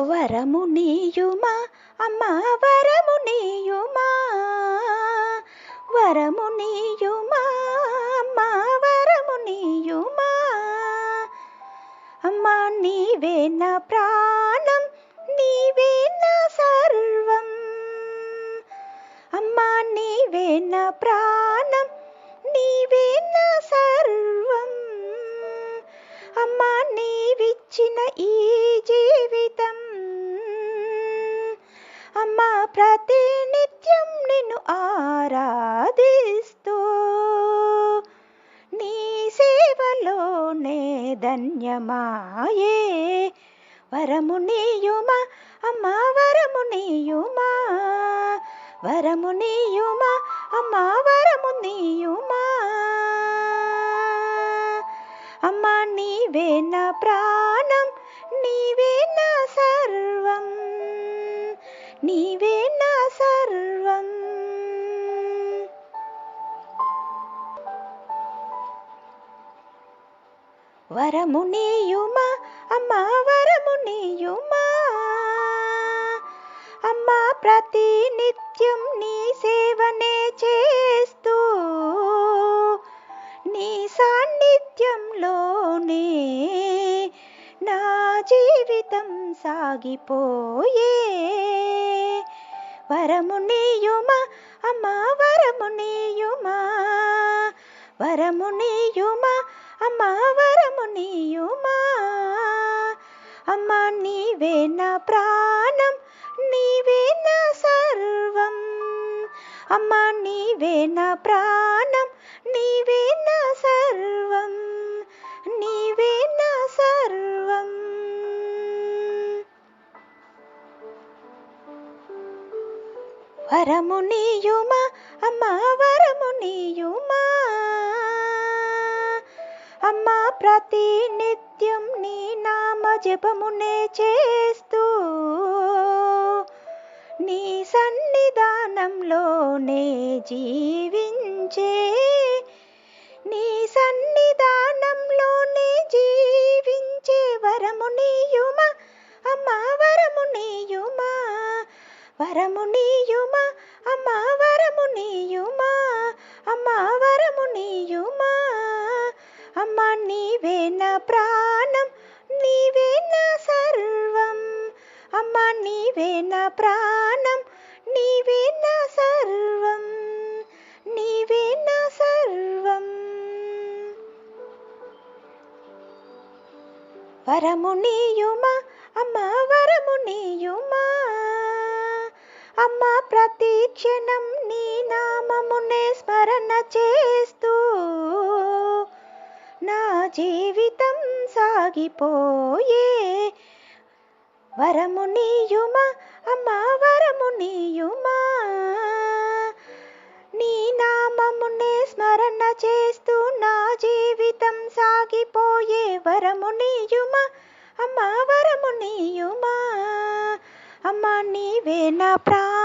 వరము నీయుమా? అమ్మ వరము నీయుమా? వరము నీయుమా? అమ్మ వరము నీయుమా? అమ్మ నీవే నా ప్రాణం నీవే నా సర్వం. అమ్మ నీవే నా ప్రాణం నీవే నా సర్వం. అమ్మ నీవిచ్చిన ఈ ధన్యమాయే. వరమునియుమా అమ్మా వరమునియుమా నీయుమా. వరము నీయుమా అమ్మా వరము అమ్మా నీవే నా ప్రాణం నీవే నా సర్వం. నీవే వరమునియుమా అమ్మా వరమునియుమా అమ్మా ప్రతి నిత్యం నీ సేవనే చేస్తూ నీ సాన్నిధ్యంలోనే నా జీవితం సాగిపోయే. వరమునియుమా అమ్మా వరమునియుమా వరమునియుమా అమ్మా వరము నీయుమా? అమ్మా నీవే నా ప్రాణం నీవే నా సర్వం. అమ్మా నీవే నా ప్రాణం నీవే నా సర్వం నీవే నా సర్వం. వరము నీయుమా? అమ్మా వరము నీయుమా? ప్రతి నిత్యం నీ నామ జపమునే చేస్తూ నీ సన్నిధానంలోనే జీవించే నీ సన్నిధానంలోనే జీవించే వరము నీయుమా అమ్మా వరము నీయుమా వరము నీయుమా అమ్మా వరము నీయుమా అమ్మా వరము నీయుమా. అమ్మా నీవే నా ప్రాణం నీవే నా సర్వం. అమ్మా నీవే నా ప్రాణం నీవే నా సర్వం నీవే నా సర్వం. వరము నీయుమా అమ్మ వరము నీయుమా. అమ్మ ప్రతి క్షణం నీ నామమునే స్మరణ చేస్తా. నా జీవితం సాగిపోయే. వరము నీయుమా అమ్మా వరము నీయుమా. నీ నామమునే స్మరణ చేస్తూ నా జీవితం సాగిపోయే. వరము నీయుమా అమ్మా వరము నీయుమా. అమ్మా నీవే నా ప్రా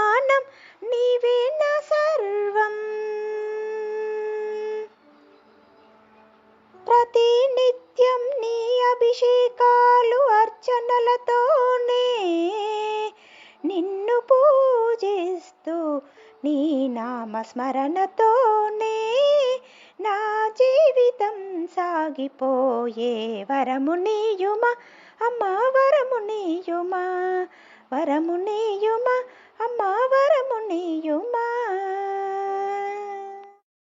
అభిషేకాలు అర్చనలతోనే నిన్ను పూజిస్తూ నీ నామస్మరణతోనే నా జీవితం సాగిపోయే వరము నీయుమా అమ్మా వరము నీయుమా వరము నీయుమా అమ్మా వరము నీయు